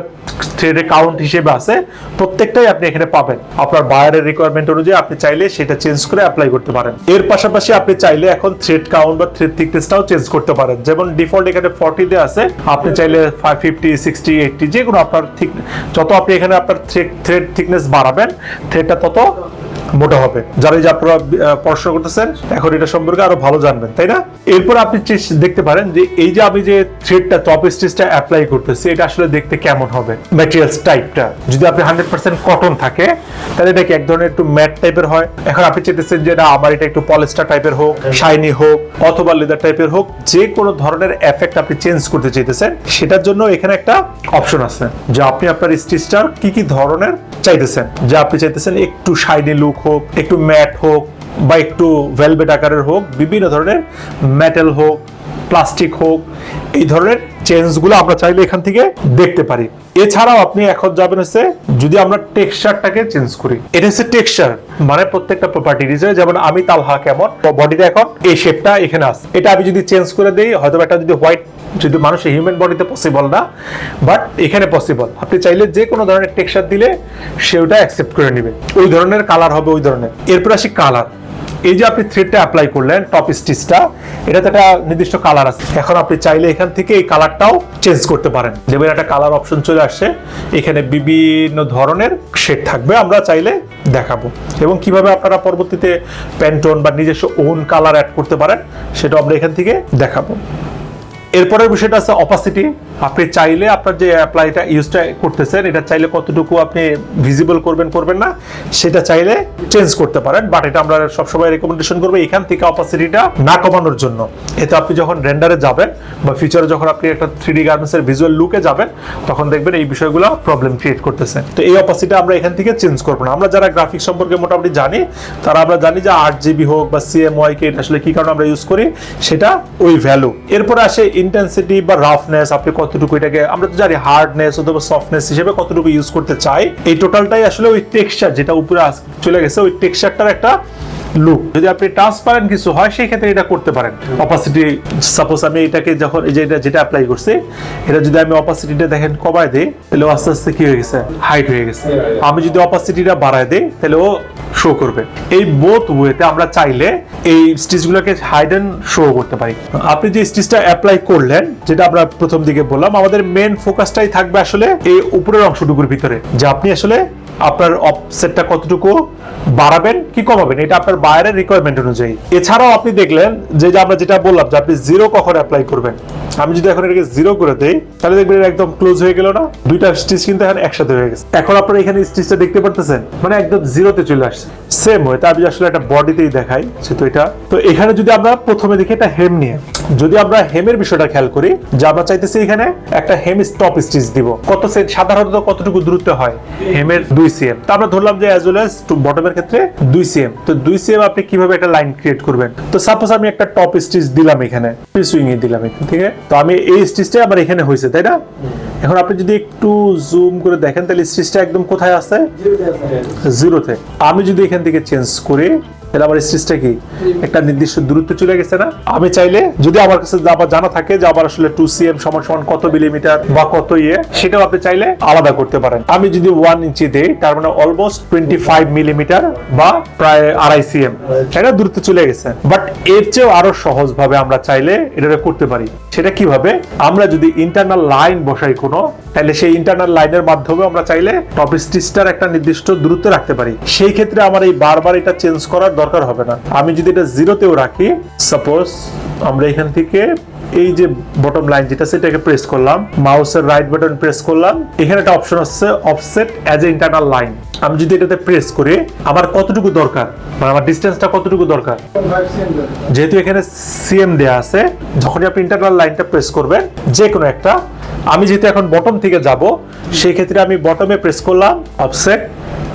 থ্রেডে কাউন্ট হিসেবে আছে, প্রত্যেকটাই আপনি এখানে পাবেন। আপনার বায়ারের রিকোয়ারমেন্ট অনুযায়ী আপনি চাইলে সেটা চেঞ্জ করে অ্যাপ্লাই করতে পারেন। এর পাশাপাশি আপনি চাইলে এখন থ্রেড কাউন্ট বা থ্রেড থিকনেসটাও চেঞ্জ করতে পারেন। যেমন ডিফল্ট এখানে ফর্টি দিয়ে আছে, আপনি চাইলে ফাইভ ফিফটি সিক্সটি এইটটি যে কোনো আপনার ঠিক যত আপনি এখানে আপনার থ্রেড থ্রেড থিকনেস বাড়াবেন থ্রেডটা তত মোটা হবে। যারা এই যে আপনারা পড়াশোনা করতেছেন এখন এটা সম্পর্কে আরও ভালো জানবেন তাই না? এরপর আপনি দেখতে পারেন যে এই যে আমি যে থ্রেডটা টপ স্টিচটা অ্যাপ্লাই করতেছি এটা আসলে দেখতে কেমন হবে? ম্যাটেরিয়ালস টাইপটা যদি আপনি হান্ড্রেড পার্সেন্ট কটন থাকে তাহলে এটা কি এক ধরনের একটু ম্যাট টাইপের হয়। এখন আপনি চাইতেছেন যে না আমার এটা একটু পলিস্টার টাইপের হোক শাইনি হোক অথবা লেদার টাইপের হোক যে কোনো ধরনের এফেক্ট আপনি চেঞ্জ করতে চাইতেছেন সেটার জন্য এখানে একটা অপশন আছে যে আপনি আপনার স্টিচটার কি কি ধরনের চাইতেছেন। যে আপনি চাইতেছেন একটু শাইনি লুক হোক একটু ম্যাট হোক বা একটু ভেলভেট আকারের হোক, বিভিন্ন ধরনের মেটাল হোক প্লাস্টিক হোক, এই ধরনের চেঞ্জগুলো আমরা চাইলে এখান থেকে দেখতে পারি। এছাড়াও আপনি এখন যাবেন হচ্ছে, যদি আমরা টেক্সচারটাকে চেঞ্জ করি। এটা হচ্ছে টেক্সচার মানে প্রত্যেকটা প্রপার্টি যেমন আমি তালহা কেমন বডিটা এখন এই শেপটা এখানে আছে। এটা আমি যদি চেঞ্জ করে দিই হয়তো একটা যদি হোয়াইট যদি মানুষের হিউম্যান বডিতে পসিবল না বাট এখানে পসিবল আপনি চাইলে যে কোনো ধরনের টেক্সচার দিলে সে ওটা অ্যাকসেপ্ট করে নেবে। ওই ধরনের কালার হবে ওই ধরনের। এরপর আসি কালার এই যে আপনি থ্রেডটা অ্যাপ্লাই করলেন টপ স্টিচটা এটাতে একটা নির্দিষ্ট কালার আছে। এখন আপনি চাইলে এখান থেকে এই কালারটাও চেঞ্জ করতে পারেন। যেমন একটা কালার অপশন চলে আসছে এখানে বিভিন্ন ধরনের শেড থাকবে, আমরা চাইলে দেখাবো। এবং কীভাবে আপনারা পরবর্তীতে প্যান্টন বা নিজস্ব ওন কালার অ্যাড করতে পারেন সেটা আমরা এখান থেকে দেখাবো। এরপরের বিষয়টা আছে অপাসিটি আপনি চাইলে আপনার যে অ্যাপ্লাইটা ইউজটা করতেছেন, এটা চাইলে কতটুকু আপনি ভিজিবল করবেন করবেন না, সেটা চাইলে চেঞ্জ করতে পারেন বাট এটা আমরা সবসময় রেকমেন্ডেশন করব এখান থেকে অপাসিটিটা না কমানোর জন্য। এতে আপনি যখন রেন্ডারে যাবেন বা ফিচারে যখন আপনি একটা থ্রি ডি গার্মেন্টসের ভিজুয়াল লুকে যাবেন, তখন দেখবেন এই বিষয়গুলো প্রবলেম ক্রিয়েট করতেছে। তো এই অপাসিটি আমরা এখান থেকে চেঞ্জ করব না। আমরা যারা গ্রাফিক সম্পর্কে মোটামুটি জানি, তারা আমরা জানি যে আট জিবি হোক বা সিএমওয়াই কে আসলে কি কারণে আমরা ইউজ করি, সেটা ওই ভ্যালু এরপরে আসে ইন্টেন্সিটি বা রাফনেস আপনি কতটুকু এটাকে, আমরা তো জানি হার্ডনেস অথবা সফটনেস হিসেবে কতটুকু ইউজ করতে চাই। এই টোটালটাই আসলে ওই টেক্সচার যেটা উপরে চলে গেছে, ওই টেক্সচারটার একটা লুক যদি আপনি ট্রান্সপারেন্ট কিছু হয়, সেই ক্ষেত্রে এটা করতে পারেন। অপাসিটি সাপোজ আমি এটাকে যখন এই যে এটা যেটা অ্যাপ্লাই করছি, এটা যদি আমি অপাসিটিটা দেখেন কমায় দিই, তাহলে আস্তে আস্তে কি হয়ে গেছে? হাইট হয়ে গেছে। আমি যদি অপাসিটিটা বাড়ায় দিই, তাহলে ও শো করবে। এই বোথ ওয়েতে আমরা চাইলে এই স্টিচগুলোকে হাইডেন শো করতে পারি। আপনি যে স্টিচটা অ্যাপ্লাই করলেন, যেটা আমরা প্রথম দিকে বললাম, আমাদের মেন ফোকাসটাই থাকবে আসলে এই উপরের অংশটুকুর ভিতরে, যে আপনি আসলে আপনার অফসেটটা কতটুকু বাড়াবেন, কি কমাবেন, এটা আপনার বাইরের রিকোয়ারমেন্ট অনুযায়ী। এছাড়াও আপনি দেখলেন যে আমরা যেটা বললাম যে আপনি জিরো কখন অ্যাপ্লাই করবেন। আমি যদি এখন এটাকে জিরো করে দেই, তাহলে দেখবেন একদম ক্লোজ হয়ে গেল না। দুইটা স্টিচ কিন্তু এখন একসাথে হয়ে গেছে। এখন আপনারা এখানে স্টিচটা দেখতে পারতেছেন মানে একদম জিরোতে চলে আসছে। সেম হয়ে আমি আসলে একটা বডিতেই দেখাই যেহেতু এটা। তো এখানে যদি আমরা প্রথমে দেখি একটা হেম নিয়ে, যদি আমরা হেমের বিষয়টা খেয়াল করি, যে আমরা চাইতেছি এখানে একটা হেম স্টপ স্টিচ দিব। কত সেট সাধারণত কতটুকু দূরত্ব হয়? হেমের দুই সিএম তো আমরা ধরলাম যে অ্যাজ ওয়েল এস বটমের ক্ষেত্রে দুই সিএম তো দুই সিএম আপনি কীভাবে একটা লাইন ক্রিয়েট করবেন? তো সাপোজ আমি একটা টপ স্টিচ দিলাম এখানে সুইং এ দিলাম ঠিক আছে তো আমি এই স্টিচটা আবার এখানে হয়েছে তাই না? এখন আপনি যদি একটু জুম করে দেখেন তাহলে স্টিচটা একদম কোথায় আছে? জিরোতে আমি যদি এখান থেকে চেঞ্জ করি তাহলে আমার স্টিচটা কি? একটা নির্দিষ্ট দূরত্ব চলে গেছে না? আমি চাইলে, যদি আমার কাছে আবার জানা থাকে যে আমার আসলে টু সিএম সমান সমান কত মিলিমিটার বা কত ইয়ে সেটাও আপনি চাইলে আলাদা করতে পারেন। আমি যদি ওয়ান ইঞ্চি দেই, তার মানে অলমোস্ট টোয়েন্টি ফাইভ মিলিমিটার বা প্রায় আড়াই সিএম এটা দূরত্ব চলে গেছে। বাট এর চেয়েও আরও সহজ ভাবে আমরা চাইলে এটা করতে পারি। সেটা কীভাবে? আমরা যদি ইন্টারনাল লাইন বসাই কোনো, তাহলে সেই ইন্টারনাল লাইনের মাধ্যমে আমরা চাইলে টপ স্টিচটার একটা নির্দিষ্ট দূরত্ব রাখতে পারি। সেই ক্ষেত্রে আমার এই বারবার এটা চেঞ্জ করার হবে না। আমি যদি এটা জিরোতেও রাখি সাপোজ আমরা এখান থেকে এই যে বটম লাইন যেটা, সেটাকে প্রেস করলাম মাউসের রাইট বাটন প্রেস করলাম, এখানে একটা অপশন আছে offset as a internal line আমি যদি এটাতে প্রেস করি, আমার কতটুকু দরকার? মানে আমার ডিস্টেন্সটা কতটুকু দরকার? যেহেতু এখানে সিএম দেয়া আছে, যখনই আপনি ইন্টারনাল লাইনটা প্রেস করবেন যে কোনো একটা, আমি যেহেতু এখন বটম থেকে যাব সেই ক্ষেত্রে আমি বটমে প্রেস করলাম offset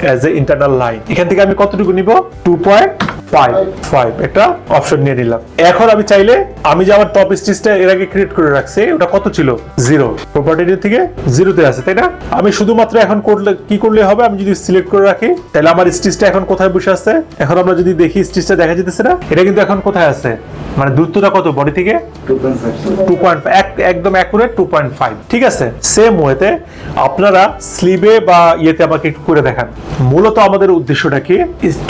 as a internal line এখান থেকে আমি কতটুকু নিব? টু পয়েন্ট ফাইভ ফাইভ একটা অপশন নিয়ে নিলাম। এখন আমি চাইলে আমি যে আমার টপ স্টিচটা এর আগে ক্রিয়েট করে রাখছি ওটা কত ছিল? জিরো প্রপার্টি থেকে জিরোতে আছে তাই না? আমি শুধুমাত্র এখন করলে কি করলে হবে? আমি যদি সিলেক্ট করে রাখি তাহলে আমার স্টিচটা এখন কোথায় বসে আছে? এখন আমরা যদি দেখি স্টিচটা দেখা যেতেছে না এটা কিন্তু এখন কোথায় আছে? মানে দূরত্বটা কত? বডি থেকে? টু পয়েন্ট একদম অ্যাকুরেট টু পয়েন্ট ফাইভ ঠিক আছে? সেম ওয়েতে আপনারা স্লিভে বা ইয়েতে আমাকে একটু করে দেখান। মূলত আমাদের উদ্দেশ্যটা কি?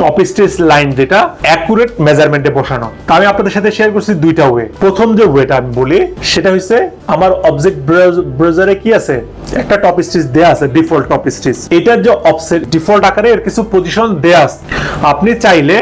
টপ স্টেজ লাইন যেটা অ্যাকুরেট মেজারমেন্টে বসানো। তা আমি আপনাদের সাথে শেয়ার করছি দুইটা ওয়ে প্রথম যে ওয়েটা আমি বলি, সেটা হচ্ছে আমার অবজেক্ট ব্রাউজারে কি আছে? একটা টপ স্টিচ দেয়া আছে ডিফল্ট টপ স্টিচ এটার যে অফসেট ডিফল্ট আকারে এর কিছু পজিশন দেয়া আছে। আপনি চাইলে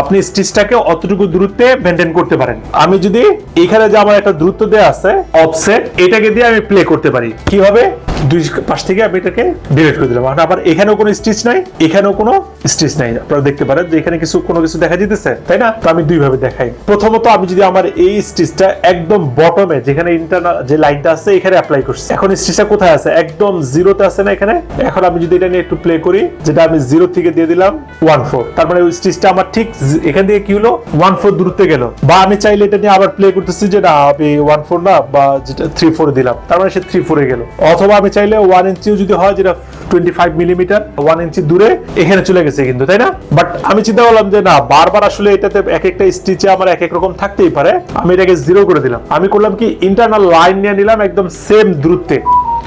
আপনি স্টিচটাকে অতটুকু দূরত্বে মেনটেন করতে পারেন। আমি যদি এখানে যে আমার একটা দূরত্ব দেওয়া আছে অফসেট এটাকে দিয়ে আমি প্লে করতে পারি। কীভাবে দুই পাশ থেকে আমি এটাকে ডিলিট করে দিলাম। আর আবার এখানেও কোনো স্টিচ নাই, এখানেও কোনো স্টিচ নাই। আপনারা দেখতে পারেন যে এখানে কিছু, কোনো কিছু দেখা যেতেছে, তাই না? তো আমি দুই ভাবে দেখাই। প্রথমত আমি যদি আমার এই স্টিচটা একদম বটমে যেখানে ইন্টারনাল যে লাইনটা আছে, এখানে অ্যাপ্লাই করছি। এখন স্টিচটা কোথায় আছে? একদম জিরোতে আছে না এখানে? এখন আমি যদি এটা নিয়ে একটু প্লে করি, যেটা আমি জিরো থেকে দিয়ে দিলাম ওয়ান ফোর তার মানে ওই স্টিচটা আমার ঠিক এখান থেকে কি হলো? ওয়ান ফোর দূরত্বে গেল। বা আমি চাইলে এটা নিয়ে আবার প্লে করতেছি যে, না, আমি ওয়ান ফোর না, বা যেটা থ্রি ফোর দিলাম। তার মানে সে থ্রি ফোরে গেল। অথবা আমি চাইলে ওয়ান ইঞ্চিও যদি হয়, যেটা twenty five millimetre one inch দূরে, এখানে চলে গেছে কিন্তু, তাই না? বাট আমি চিন্তা করলাম যে, না, বারবার আসলে এটাতে এক একটা স্টিচে আমার এক এক রকম থাকতেই পারে। আমি এটাকে জিরো করে দিলাম। আমি করলাম কি ইন্টারনাল লাইন নিয়ে নিলাম একদম সেম দূরত্বে।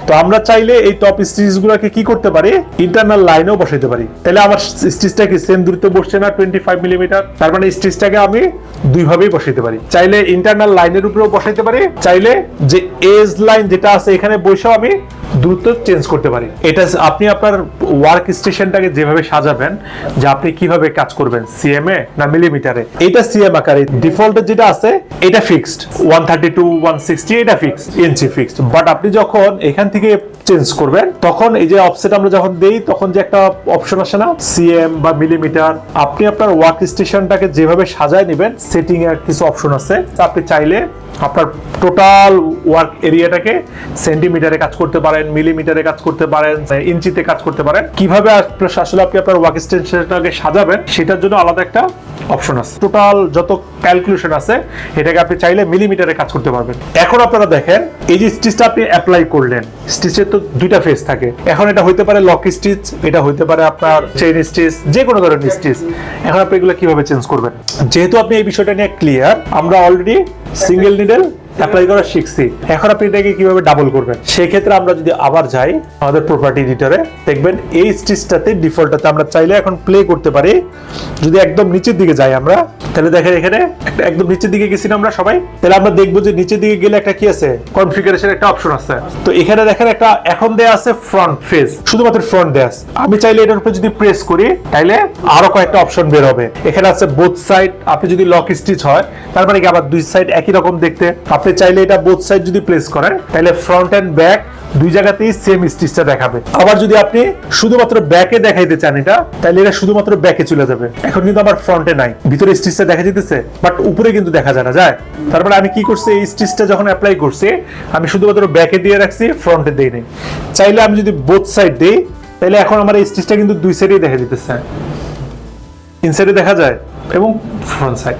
তো আমরা চাইলে এই টপ স্টিচ গুলাকে কি করতে পারি? ইন্টারনাল লাইনেও বসাইতে পারি। তাহলে আমার স্টিচটা কি সেম দূরত্বে বসছে না টোয়েন্টি ফাইভ মিলিমিটার তার মানে স্টিচটাকে আমি দুই ভাবেই বসাইতে পারি। চাইলে ইন্টারনাল লাইনের উপরেও বসাইতে পারি। চাইলে যে এজ লাইন যেটা আছে এখানে বসেও আমি দ্রুত চেঞ্জ করতে পারি। এটা আপনি আপনার ওয়ার্ক স্টেশনটাকে যেভাবে সাজাবেন, যে আপনি কীভাবে কাজ করবেন সিএমএ না মিলিমিটারে এটা সিএম আকারে। ডিফল্টে যেটা আছে, এটা fixed one thirty two one sixty এটা ফিক্সড ইঞ্চি ফিক্সড বাট আপনি যখন এখান থেকে চেঞ্জ করবেন, তখন এই যে অফসেট আমরা যখন দেই, তখন যে একটা অপশন আসে না? সিএম বা মিলিমিটার আপনি আপনার ওয়ার্ক স্টেশনটাকে যেভাবে সাজায় নেবেন সেটিং এর কিছু অপশন আছে। আপনি চাইলে আপনার টোটাল ওয়ার্ক এরিয়াটাকে সেন্টিমিটারে কাজ করতে পারেন মিলিমিটারে কাজ করতে পারেন ইঞ্চিতে কাজ করতে পারেন। কীভাবে আসলে আপনি আপনার ওয়ার্ক স্টেশনটাকে সাজাবেন, সেটার জন্য আলাদা একটা অপশন আছে। টোটাল যত ক্যালকুলেশন আছে, এটাকে আপনি চাইলে মিলিমিটারে কাজ করতে পারবেন। এখন আপনারা দেখেন, এই যে স্টিচটা আপনি অ্যাপ্লাই করলেন স্টিচের তো দুইটা ফেজ থাকে। এখন এটা হইতে পারে লক স্টিচ এটা হইতে পারে আপনার চেইন স্টিচ যে কোনো ধরনের স্টিচ এখন আপনি এগুলো কীভাবে চেঞ্জ করবেন? যেহেতু আপনি এই বিষয়টা নিয়ে ক্লিয়ার আমরা অলরেডি সিঙ্গেল নিডেল অ্যাপ্লাই করা শিখছি। এখন আপনি এটাকে কীভাবে ডাবল করবেন? সেক্ষেত্রে আমরা যদি আবার যাই, আমাদের প্রপার্টি এডিটরে দেখবেন এই স্টিচটাতে ডিফল্টটাতে আমরা চাইলে এখন প্লে করতে পারি। যদি একদম নিচের দিকে যাই আমরা, তাহলে দেখেন এখানে একদম নিচের দিকে গেছি না আমরা সবাই। তাহলে আমরা দেখব যে নিচের দিকে গেলে একটা কি আছে? কনফিগারেশন একটা অপশন আছে। তো এখানে দেখেন একটা এখন দেয়া আছে ফ্রন্ট ফেস শুধুমাত্র ফ্রন্ট দেয়া আছে। আমি চাইলে এটার উপর যদি প্রেস করি তাহলে আরও কয়েকটা অপশন বের হবে। এখানে আছে বোথ সাইড আপনি যদি লক স্টিচ হয়, তার মানে কি আবার দুই সাইড একই রকম দেখতে। আপনি চাইলে এটা বোথ সাইড যদি প্লেস করেন, তাহলে ফ্রন্ট এন্ড ব্যাক দুই জায়গাতেই সেম স্টিচটা দেখাবে। আবার যদি আপনি শুধুমাত্র ব্যাকে দেখাইতে চান এটা, তাহলে এটা শুধুমাত্র ব্যাকে চলে যাবে। এখন কিন্তু আমার ফ্রন্টে নাই। ভিতরে স্টিচটা দেখা যেতেছে বাট উপরে কিন্তু দেখা যায় না। যায়। তারপরে আমি কি করছি, এই স্টিচটা যখন অ্যাপ্লাই করছি, আমি শুধুমাত্র ব্যাকে দিয়ে রাখছি ফ্রন্টে দিই নাই। চাইলে আমি যদি বোথ সাইড দিই, তাহলে এখন আমার এই স্টিচটা কিন্তু দুই সাইডেই দেখা যেতেছে ইনসাইডে দেখা যায় এবং ফ্রন্ট সাইড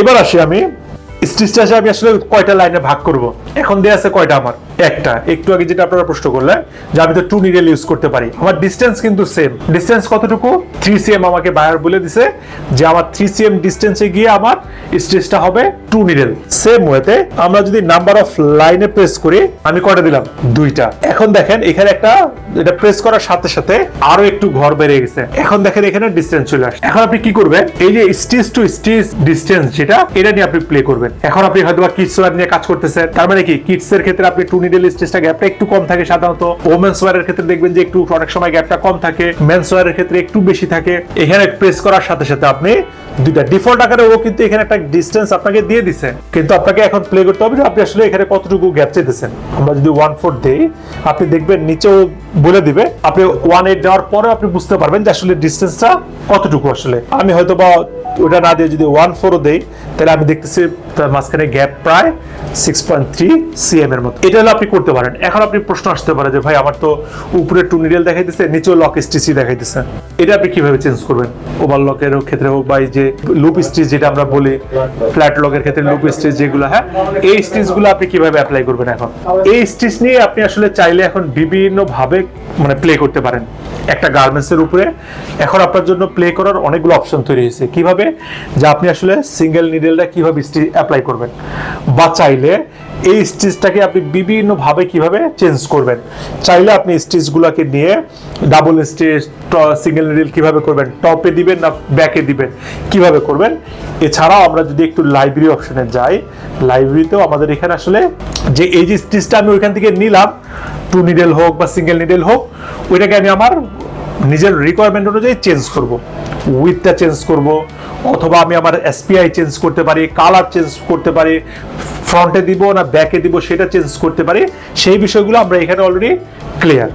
এবার আসি আমি স্টিচটা আমি আসলে কয়টা লাইনে ভাগ করব? এখন দেয়া আছে কয়টা আমার? একটা, একটু আগে যেটা আপনারা প্রশ্ন করলেন, যে আমি তো টু নিডেল ইউজ করতে পারি। আমার ডিস্টেন্স কিন্তু সেম ডিস্টেন্স কতটুকু? থ্রি সিএম আমাকে বায়ার বলে দিছে যে আমার থ্রি সিএম ডিস্টেন্সে গিয়ে আমার স্টিচটা হবে টু নিডেল সেম ওয়েতে আমরা যদি নাম্বার অফ লাইনে প্রেস করি, আমি কয়টা দিলাম? দুইটা। এখন দেখেন, এখানে একটা, এটা প্রেস করার সাথে সাথে আরও একটু ঘর বেড়ে গেছে। এখন দেখেন, এখানে ডিস্টেন্স চলে আসে এখন আপনি কি করবেন? এই যে স্টিচ টু স্টিচ ডিস্টেন্স যেটা, এটা নিয়ে আপনি প্লে করবেন। এখন আপনি হয়তো কিডস নিয়ে কাজ করতেছেন। তার মানে কি? কিডস এর ক্ষেত্রে আপনি টু নিডেল স্টেজটা গ্যাপটা একটু কম থাকে সাধারণত। ওমেন্স ওয়ারের ক্ষেত্রে দেখবেন যে একটু অনেক সময় গ্যাপটা কম থাকে। মেন্স ওয়ারের ক্ষেত্রে একটু বেশি থাকে। এখানে প্রেস করার সাথে সাথে আপনি দুইটা ডিফল্ট আকারে ও কিন্তু এখানে একটা ডিস্টেন্স আপনাকে দিয়ে দিছে। কিন্তু আপনাকে এখন প্লে করতে হবে যে আপনি আসলে এখানে কতটুকু গ্যাপ চাইতেছেন। আমরা যদি ওয়ান ফোর দেই, আপনি দেখবেন নিচেও বলে দিবে। আপনি ওয়ান এইট দেওয়ার পরে আপনি বুঝতে পারবেন যে আসলে ডিস্টেন্সটা কতটুকু আসলে। আমি হয়তো বা ওটা না দিয়ে যদি ওয়ান ফোরও দেই, তাহলে আমি দেখতেছি তার মাঝখানে গ্যাপ প্রায় সিক্স পয়েন্ট থ্রি সিএম এর মতো। এটা হলো আপনি করতে পারেন। এখন আপনি প্রশ্ন আসতে পারে যে, ভাই, আমার তো উপরে টু নিডেল দেখাইতেছে, নিচেও লক স্টিচি দেখাইতেছে। এটা আপনি কীভাবে চেঞ্জ করবেন? ওভার লকের ক্ষেত্রে হোক বা এই যে লুপ স্টিচ যেটা আমরা বলি ফ্ল্যাট লগের ক্ষেত্রে লুপ স্টিচ যেগুলো হ্যাঁ? এই স্টিচগুলো আপনি কীভাবে অ্যাপ্লাই করবেন এখন? এই স্টিচ নিয়ে আপনি আসলে চাইলে এখন বিভিন্ন ভাবে মানে প্লে করতে পারেন। একটা গার্মেন্টস এর উপরে। এখন আপনার জন্য প্লে করার অনেকগুলো অপশন তৈরি হয়েছে। কীভাবে? যে আপনি আসলে সিঙ্গেল নিডেলটা কীভাবে স্টিচ অ্যাপ্লাই করবেন? বা চাইলে এই স্টিচটাকে আপনি বিভিন্ন ভাবে কীভাবে চেঞ্জ করবেন? চাইলে আপনি স্টিচগুলোকে নিয়ে ডাবল স্টিচ সিঙ্গেল নিডেল কীভাবে করবেন? টপে দিবেন না ব্যাকে দিবেন? কীভাবে করবেন? এছাড়াও আমরা যদি একটু লাইব্রেরি অপশনে যাই লাইব্রেরিতেও আমাদের এখানে আসলে যে এই যে স্টিচটা আমি ওইখান থেকে নিলাম টু নিডেল হোক বা সিঙ্গেল নিডেল হোক, ওইটাকে আমি আমার নিজের রিকোয়ারমেন্ট অনুযায়ী চেঞ্জ করব। উইথটা চেঞ্জ করব, অথবা আমি আমার এসপিআই চেঞ্জ করতে পারি কালার চেঞ্জ করতে পারি ফ্রন্টে দিব না ব্যাকে দিব সেটা চেঞ্জ করতে পারি, সেই বিষয়গুলো আমরা এখানে অলরেডি ক্লিয়ার